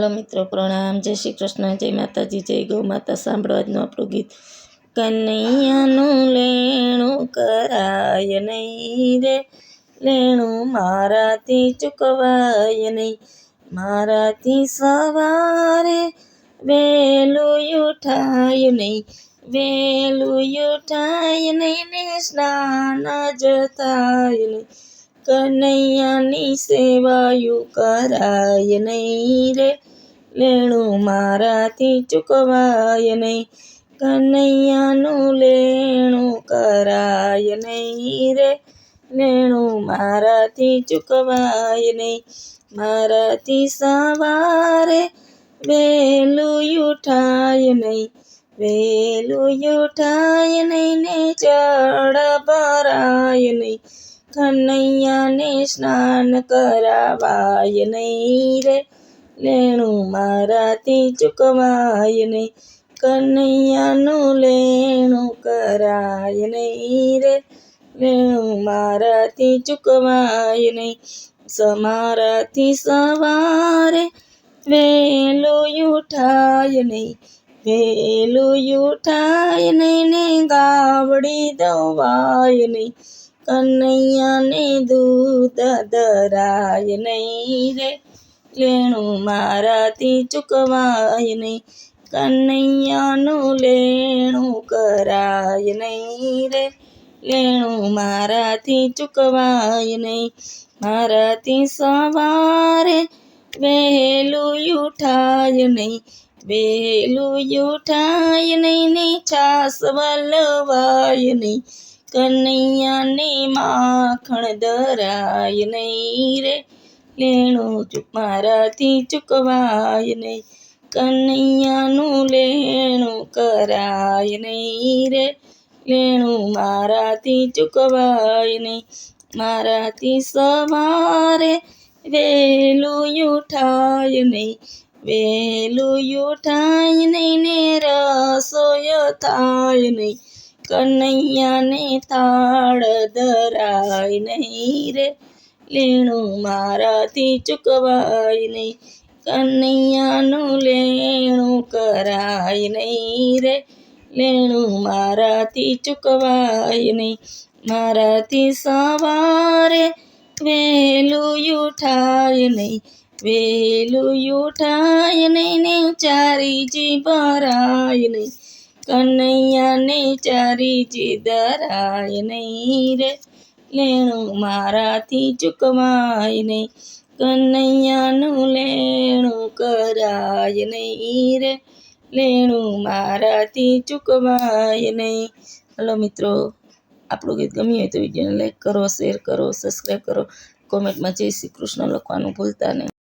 Hello મિત્રો, પ્રણામ. જય શ્રી કૃષ્ણ, જય માતાજી, જય ગૌ માતા. સાંભળવા આજનું આપણું ગીત. કનૈયાનું લેણું કરાય નહીં રે, લેણું મારાથી ચૂકવાય નહીં. મારાથી સવારે વહેલું ઉઠાય નહીં વહેલું ઉઠાય નહીં ને સ્નાન જ થાય નહીં. કનૈયાની સેવાયું કરાય નહીં રે. લેણું મારાથી ચૂકવાય નહીં. કનૈયાનું લેણું કરાય નહીં રે. લેણું મારાથી ચૂકવાય નહીં. મારાથી સવારે વહેલું ઉઠાય નહીં. વહેલું ઉઠાય નહીં ને ચડ ભરાય નહીં. કનૈયાને સ્નાન કરાવાય નહીં રે. લેણું મારાથી ચૂકવાય નહીં. કનૈયાનું લેણું કરાય નહીં રે. લેણું મારાથી ચૂકવાય નહીં. સમારાથી સવારે વહેલું ઉઠાય નહીં. વહેલું ઉઠાય નહીં ને ગાવડી દવાય નહીં. કનૈયાને દૂધ ધરાય નહીં રે. લેણું મારાથી ચૂકવાય નહીં. કનૈયાનું લેણું કરાય નહીં રે. લેણું મારાથી ચૂકવાય નહીં. મારાથી સવારે વહેલું ઉઠાય નહીં. વહેલું ઉઠાય નહીં, ને છાસ વલવાય નહીં. કનૈયાને માખણ ધરાય નહીં રે. લેણું ચૂક મારાથી ચૂકવાય નહીં. કનૈયાનું લેણું કરાય નહીં રે. લેણું મારાથી ચૂકવાય નહીં. મારાથી સવારે વહેલું ઉઠાય નહીં. વહેલું ઉઠાય નહીં ને રસોય થાય નહીં. કનૈયાને તાળ ધરાય નહીં રે. લેણું મારાથી ચૂકવાય નહીં. કનૈયાનું લેણું કરાય નહીં રે. લેણું મારાથી ચૂકવાય નહીં. મારાથી સવારે વહેલું ઉઠાય નહીં. વહેલું ઉઠાય નહીં ને ચારીજી ભરાય નહીં. કનૈયાને ચારીજી દરાય નહીં રે. લેણું મારાથી ચૂકવાય નહીં. કનૈયાનું લેણું કરાય નહીં રે. લેણું મારાથી ચૂકવાય નહીં. હલો મિત્રો, આપણું ગીત ગમ્યું હોય તો વિડીયોને લાઈક કરો શેર કરો સબસ્ક્રાઈબ કરો. કોમેન્ટમાં જય શ્રી કૃષ્ણ લખવાનું ભૂલતા નહીં.